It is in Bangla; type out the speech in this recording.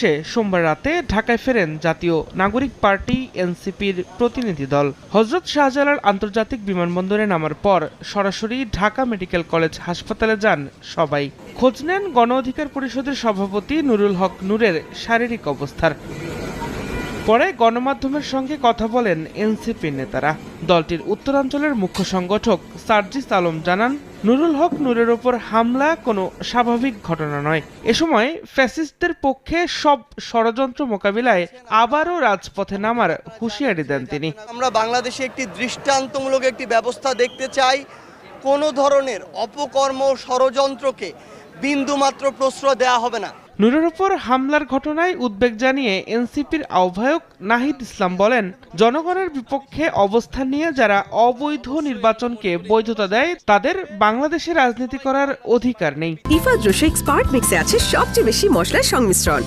শেষে সোমবার রাতে ঢাকায় ফেরেন জাতীয় নাগরিক পার্টি এনসিপির প্রতিনিধি দল। হজরত শাহজালাল আন্তর্জাতিক বিমানবন্দরে নামার পর সরাসরি ঢাকা মেডিকেল কলেজ হাসপাতালে যান সবাই। খোঁজ নেন গণ অধিকার পরিষদের সভাপতি নুরুল হক নূরের শারীরিক অবস্থার। পরে গণমাধ্যমের সঙ্গে কথা বলেন এনসিপির নেতারা। দলটির উত্তরাঞ্চলের মুখ্য সংগঠক সার্জিস আলম জানান নুরুল হক নূরের ওপর হামলা কোনো স্বাভাবিক ঘটনা নয়। এ সময় ফ্যাসিস্টদের পক্ষে সব ষড়যন্ত্র মোকাবিলায় আবারও রাজপথে নামার হুঁশিয়ারি দেন তিনি। আমরা বাংলাদেশে একটি দৃষ্টান্তমূলক একটি ব্যবস্থা দেখতে চাই। কোনো ধরনের অপকর্ম ষড়যন্ত্রকে বিন্দুমাত্র প্রশ্রয় দেওয়া হবে না। নূরের উপর হামলার ঘটনায় উদ্বেগ জানিয়ে এনসিপির আহ্বায়ক নাহিদ ইসলাম বলেন, জনগণের বিপক্ষে অবস্থান নিয়ে যারা অবৈধ নির্বাচনকে বৈধতা দেয়, তাদের বাংলাদেশে রাজনীতি করার অধিকার নেই। ইফা জোশে এক্সপার্ট মিক্সে আছে সবচেয়ে বেশি মশলার সংমিশ্রণ।